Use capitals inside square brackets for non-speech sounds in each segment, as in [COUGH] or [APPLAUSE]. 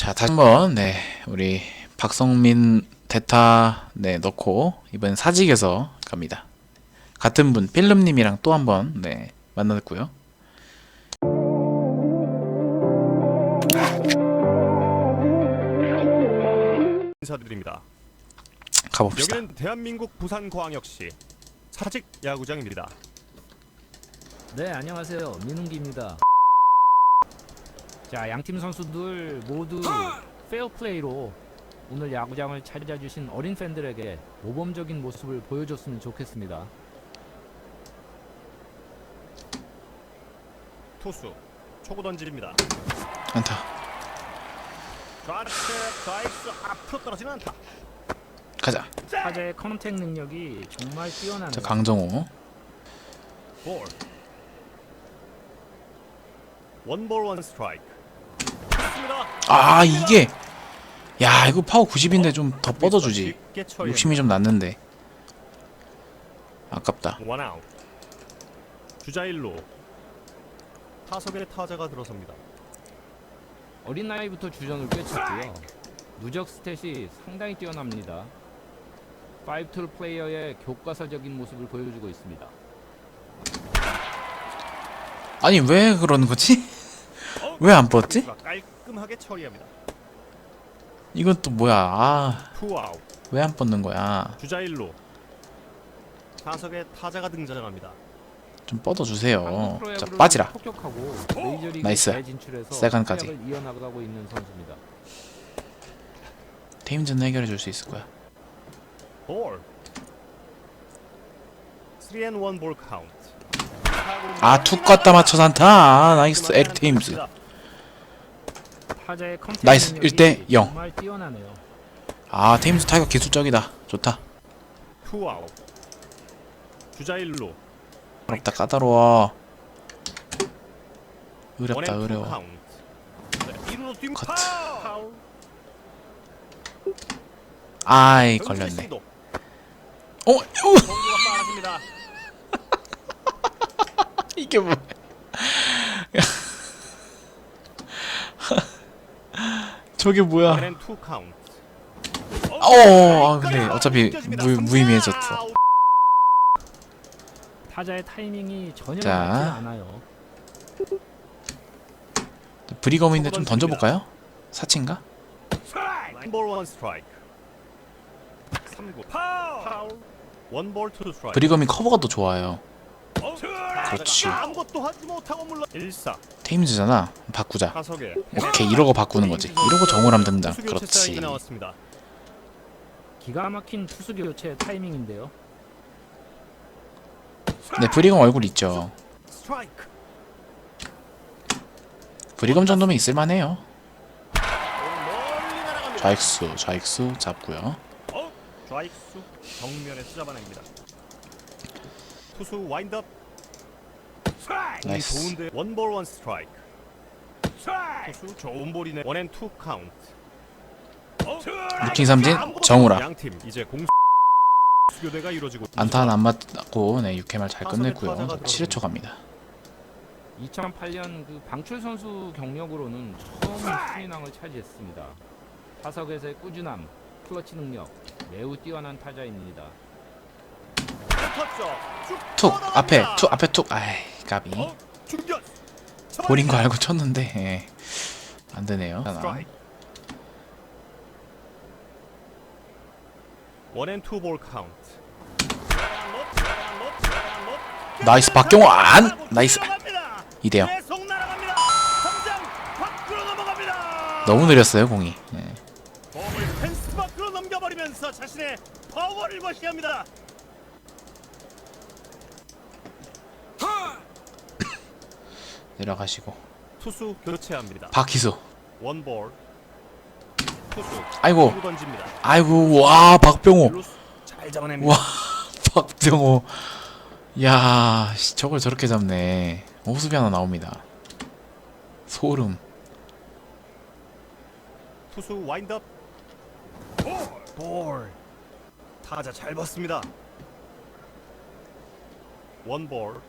자, 다시 한번 네, 우리 박성민 대타 네, 넣고 이번 사직에서 갑니다. 같은 분 필름 님이랑 또 한번 네, 만났고요. 인사드립니다. 가봅시다. 여기는 대한민국 부산광역시 사직 야구장입니다. 네, 안녕하세요. 민웅기입니다. 자, 양팀 선수들 모두 페어플레이로 오늘 야구장을 찾아주신 어린 팬들에게 모범적인 모습을 보여줬으면 좋겠습니다. 투수 초구 던질입니다. 안타. 좌측 좌익수 앞으로 떨어지는 안타. 가자. 타자의 컨택 능력이 정말 자, 뛰어나네요. 강정호. 볼. 원볼 원 스트라이크. 아, 이게 야, 이거 파워 90인데 좀 더 뻗어 주지. 깊게 처리합니다. 욕심이 좀 났는데. 아깝다. 원아웃. 주자 1루. 타석에 타자가 들어섭니다. 어린 나이부터 주전을 꿰찼고요. 누적 스탯이 상당히 뛰어납니다. 5툴 플레이어의 교과서적인 모습을 보여주고 있습니다. 아니, 왜 그러는 거지? [LAUGHS] 왜 안 뻗지? 깔끔하게 처리합니다. 이건 또 뭐야? 아, 투아웃. 왜 안 뻗는 거야? 주자 1루. 타석에 타자가 등장합니다. 좀 뻗어 주세요. 한국 자, 프로야구를 빠지라. 폭격하고 메이저리그 나이스. 활약을 이어나가고 있는 선수입니다. 테임즈는 해결해 줄 수 있을 거야. 볼. 3&1 볼 카운트. 아, 툭 갖다 맞춰서 안타. 아, 나이스. 에릭 테임즈. 타자의 컨택 나이스. 능력이 1대 0. 정말 뛰어나네요. 아, 테임즈 타이거 기술적이다. 좋다. 투아웃. 주자 1루. 어렵다. 까다로워. 어렵다. 투 어려워. 카운트. 네, 1루로 뛴 커트. 파울. 아이, 걸렸네. 어, 어, 공구가 빠집니다. [LAUGHS] 이게 뭐야? 저게 뭐야? 어, 아, 근데 어차피 무, 무의미해졌어. 타자의 타이밍이 전혀 자. 맞지 않아요. 브리검인데 좀 던져볼까요? 사치인가? 볼원 스트라이크. 3구 파울. 원볼 투 스트라이크. 브리검이 커버가 더 좋아요. 그렇지. 아무것도 하지 못하고 물러. 1사 테임즈잖아. 바꾸자. 타석에 오케이, 이러고 바꾸는 거지. 이러고. 투수 교체 사인이 그렇지. 나왔습니다. 기가 막힌 투수 교체 타이밍인데요. 네, 브리검 얼굴 있죠. 스트라이크. 브리검 정도면 있을만해요. 멀리 날아갑니다. 좌익수, 좌익수 잡고요. 어? 좌익수 정면에서 잡아냅니다. 투수 와인드업. 나이스. 좋은데 원볼 원 스트라이크. 투수 좋은 볼이네. 원앤 투 카운트. 루킹 삼진 정우라. 양팀 이제 공 수교대가 이루어지고 안타는 안 맞고 네 6회말 잘 끝냈고요. 7회초 갑니다. 2008년 그 방출 선수 경력으로는 처음 신인왕을 차지했습니다. 타석에서의 꾸준함, 클러치 능력 매우 뛰어난 타자입니다. 쭉툭 앞에. 툭 앞에 툭 아이 까비 어? 볼인 거 알고 쳤는데 예. 안 되네요. 하나. 스트라이크. 원앤 투볼 카운트. 나이스 박경호 안 나이스 이대요. 너무 느렸어요 공이. 예. 공을 펜스 밖으로 넘겨버리면서 자신의 파워를 벗시합니다. 내려가시고 투수 교체합니다. 박희수. 원볼. 투수 아이고 던집니다. 아이고 와 박병호. 잘 잡아냅니다. 와 [LAUGHS] 박병호. 야 씨, 저걸 저렇게 잡네. 호수비 하나 나옵니다. 소름. 투수 와인드업. 볼. 볼. 타자 잘 봤습니다. 원볼.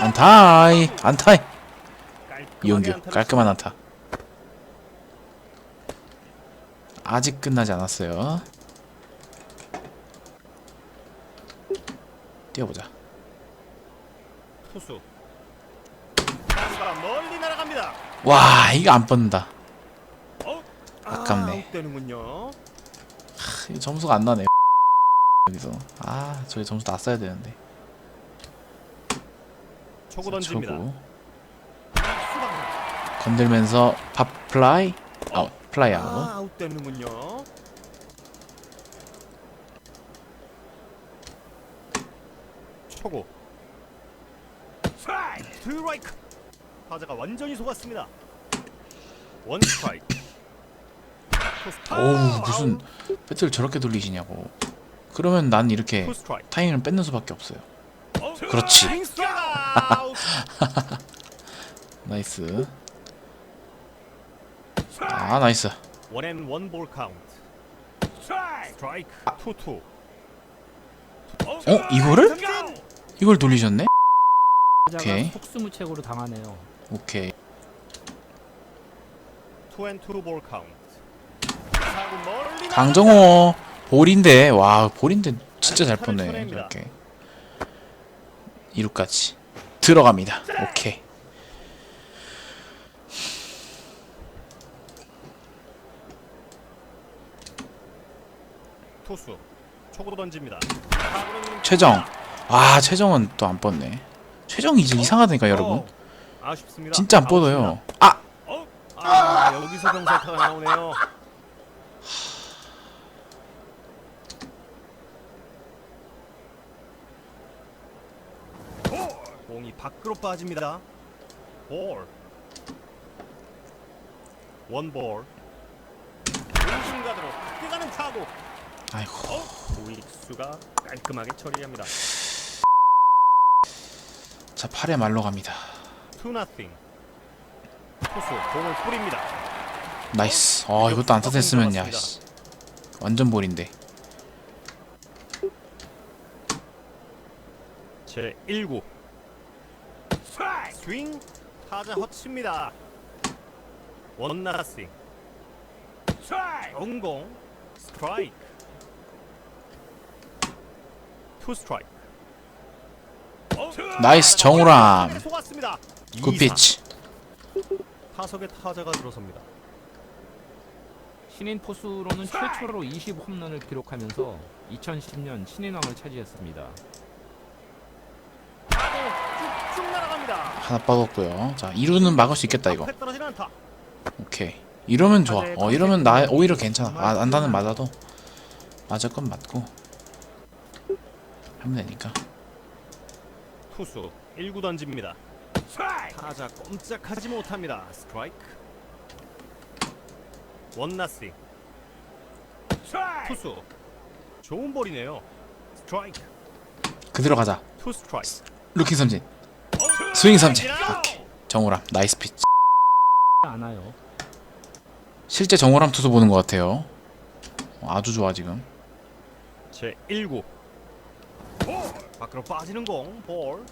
안타이 안타이. 이용규 깔끔한 안타. 아직 끝나지 않았어요. 뛰어보자. 투수. 바람 멀리 날아갑니다. 와 이거 안 뻗는다. 어? 아깝네. 아, 되는군요. 크, 이거 점수가 안 나네. [LAUGHS] 여기서 아 저기 점수 났어야 되는데. 초구 던집니다. 초구. 건들면서 팝 플라이 아웃 플라이 아웃. 아, 아웃되는군요. 초구. 스트라이크. 타자가 완전히 속았습니다. 원 스트라이크. 투 어우 무슨 배트를 저렇게 돌리시냐고. 그러면 난 이렇게. 타이밍을 뺏는 수밖에 없어요. 그렇지. 아웃. [LAUGHS] 나이스. 아 나이스. 원앤 원볼 카운트. 스트라이크. 투투. 어 이거를 이걸 돌리셨네? 오케이. 속수무책으로 당하네요. 오케이. 투앤투볼 카운트. 강정호 볼인데 와 볼인데 진짜 잘 뻗네. 이렇게. 이루까지 들어갑니다. 오케이. 투수. 초구로 던집니다. 최정. 아 최정은 또 안 뻗네. 최정이 이제 이상하다니까 여러분. 어, 아쉽습니다. 진짜 안 뻗어요. 아 어? 아, 여기서 경사타가 나오네요. 공이 밖으로 빠집니다. 볼. 원볼. 중심가드로 크게 가는 타구. 아이고. 우익수가 깔끔하게 처리합니다. 자 8회 말로 갑니다. 투 나싱. 투수 공을 뿌립니다. 나이스. 아 이것도 안타 됐으면 야 씨. 완전 볼인데. 제 1구 스윙 타자 허치입니다. 원나싱 영공 스트라이크. 투 스트라이크. 나이스 정우람. 속았습니다. 굿피치. 타석에 타자가 들어섭니다. 신인 포수로는 최초로 20홈런을 기록하면서 2010년 신인왕을 차지했습니다. 타구 쭉쭉 날아갑니다 하나 빠졌고요. 자 이루는 막을 수 있겠다 이거. 오케이. 이러면 좋아. 어 이러면 나 오히려 괜찮아. 아 안다는 맞아도 맞을 건 맞고 하면 되니까. 투수 1구 던집니다 타자 꼼짝하지 못합니다 스트라이크 원나싱 투수 좋은 볼이네요 스트라이크 그대로 가자. 투 스트라이크 루킹 삼진. 스윙 삼진. 오케이. 정우람 나이스 피치. 않아요. 실제 정우람 투수 보는 것 같아요. 어, 아주 좋아 지금. 제 1구 밖으로 빠지는 공 볼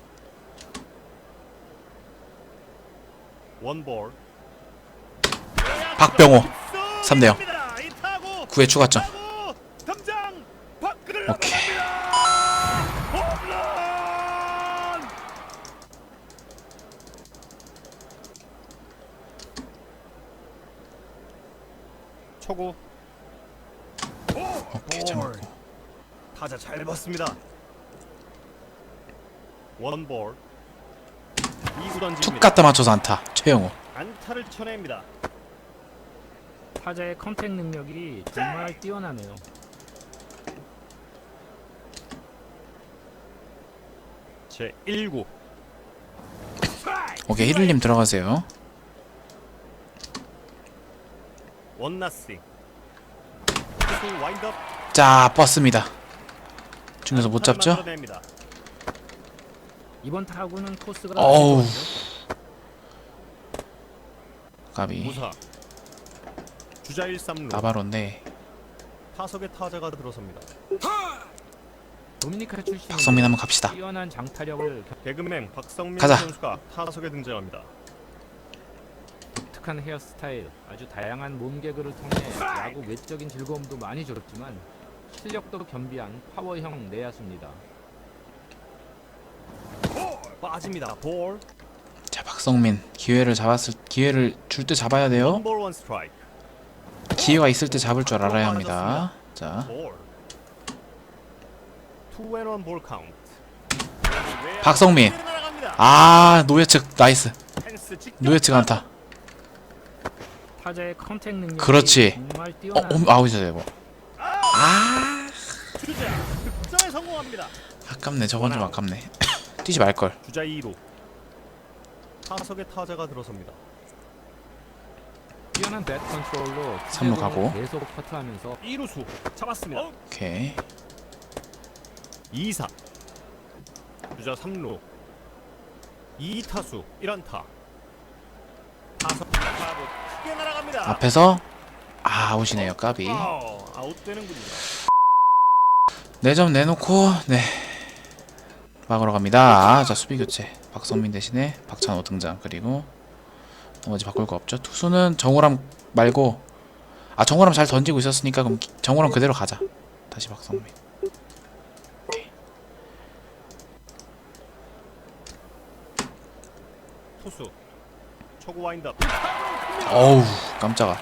원 볼 박병호 3대 0. 9회 9회 추가점. 오케이. 초구 오케이 잘 볼. 맞고. 타자 잘 봤습니다. 원볼 2구 툭 던집니다. 갖다 맞춰서 안타. 최영호. 안타를 쳐냅니다. 타자의 컨택 능력이 정말 뛰어나네요. 제 1구 오케이 히들님 들어가세요. 와인드업 자 뻗습니다. 중에서 못 잡죠? 만들어냅니다. 이번 타구는 코스가 어우. 까비. 무사 주자 1, 3루 나바로인데 타석에 타자가 들어섭니다. 도미니카 출신 박성민 한번 갑시다. 뛰어난 장타력을 개그맨 박성민 가자. 선수가 타석에 등장합니다. 독특한 헤어스타일, 아주 다양한 몸개그를 통해 야구 외적인 즐거움도 많이 줬지만 실력도 겸비한 파워형 내야수입니다. 빠집니다. 볼. 자 박성민 기회를 잡았을 기회를 줄 때 잡아야 돼요. 넘버 원 스트라이크. 기회가 있을 때 잡을 줄 알아야 합니다. 자 볼. 투앤원볼 카운트. 박성민. 날아갑니다. 아 노예측 나이스. 노예측 안타. 타자의 컨택 능력이 그렇지. 정말 어 뛰어난 음, 아웃이다 이거. 아 주자 득점에 성공합니다. 아깝네 저건 좀 아깝네. [LAUGHS] 뛰지 말 걸. 주자 2루. 타석에 타자가 들어섭니다. 뛰어난 뱃 컨트롤로 삼루 가고. 계속 커트하면서 2루수 잡았습니다. 오케이. 2사. 주자 3루. 2타수 1안타. 타석 날아갑니다. 앞에서 아 아웃이네요 까비. 아우, 아웃되는군요. 네 점 내놓고 네 막으러 갑니다. 자 수비 교체 박성민 대신에 박찬호 등장 그리고 나머지 바꿀 거 없죠. 투수는 정우람 말고 아 정우람 잘 던지고 있었으니까 그럼 기- 정우람 그대로 가자. 다시 박성민. 투수. 초구 와인드업. 어우 깜짝아.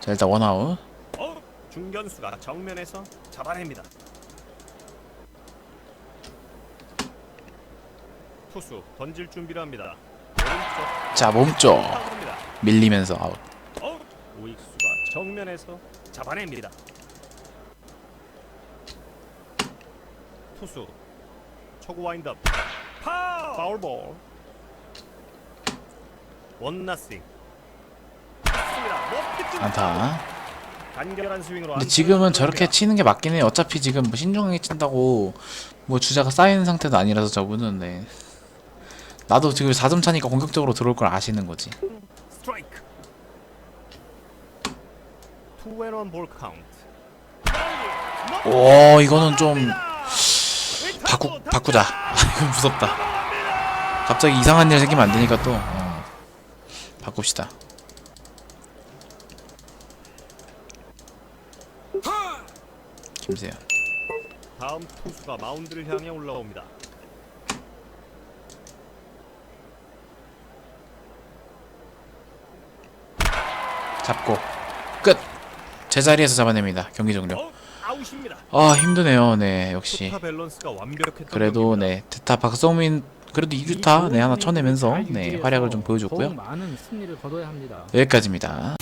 자 일단 원아웃. 어, 중견수가 정면에서 잡아냅니다. 투수 던질 준비를 합니다. 오른쪽 자 몸쪽. 밀리면서 아웃. 어, 우익수가 정면에서 잡아냅니다. 투수 초구 와인드업 파울 파울볼 원나싱 안타. 근데 지금은 저렇게. 치는 게 맞긴 해. 어차피 지금 뭐 신중하게 친다고 뭐 주자가 쌓이는 상태도 아니라서 저분은 네. 나도 지금 4점 차니까 공격적으로 들어올 걸 아시는 거지. 오 이거는 좀 바꾸 바꾸자. [LAUGHS] 이건 무섭다. 갑자기 이상한 일 생기면 안 되니까 또 어, 바꿉시다. 김세현. 다음 투수가 마운드를 향해 올라옵니다. 잡고 끝. 제자리에서 잡아냅니다. 경기 종료. 어, 아웃입니다. 아 힘드네요. 네 역시. 그래도. 네 대타 박성민 그래도 2주타 네 하나 쳐내면서 네 활약을 좀 보여줬고요. 여기까지입니다.